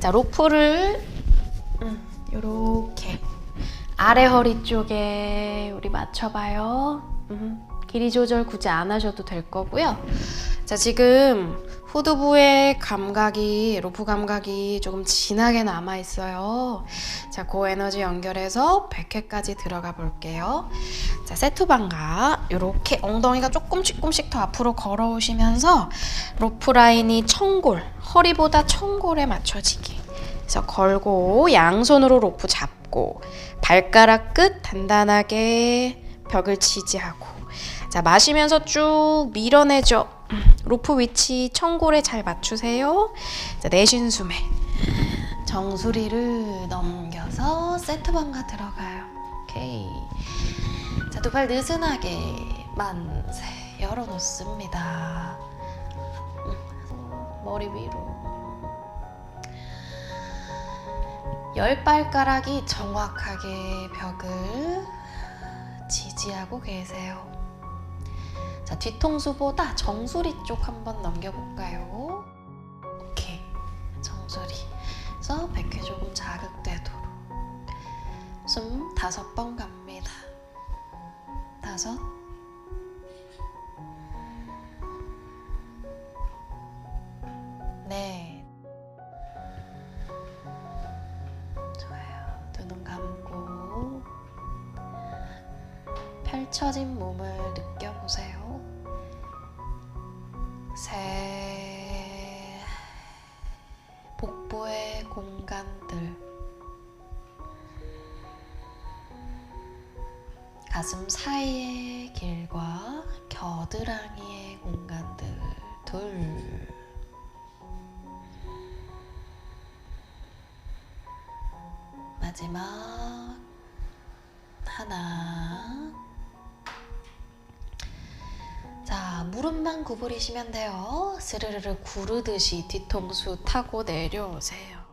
자, 로프를 음, 요렇게 아래 허리 쪽에 우리 맞춰봐요. 음, 길이 조절 굳이 안 하셔도 될 거고요. 자, 지금 후두부의 감각이, 로프 감각이 조금 진하게 남아 있어요. 자, 그 에너지 연결해서 100회까지 들어가 볼게요. 자, 세트 반각. 이렇게 엉덩이가 조금씩 조금씩 더 앞으로 걸어오시면서 로프 라인이 청골, 허리보다 청골에 맞춰지게. 그래서 걸고 양손으로 로프 잡고 발가락 끝 단단하게 벽을 지지하고 자 마시면서 쭉 밀어내죠 음, 로프 위치 청골에 잘 맞추세요 자 내쉬는 숨에 정수리를 넘겨서 세트 반가 들어가요 오케이 자 두 팔 느슨하게 만세 열어놓습니다 음, 머리 위로 열 발가락이 정확하게 벽을 지지하고 계세요. 자, 뒤통수보다 정수리 쪽 한번 넘겨볼까요? 오케이. 정수리. 그래서 백회 조금 자극되 숨 다섯 번 갑니다. 다섯. 네. 좋아요. 두 눈 감고 펼쳐진 몸을 느껴보세요. 셋. 복부의 공간들. 가슴 사이의 길과 겨드랑이의 공간들. 둘. 마지막 하나. 자, 무릎만 구부리시면 돼요. 스르르르 구르듯이 뒤통수 타고 내려오세요.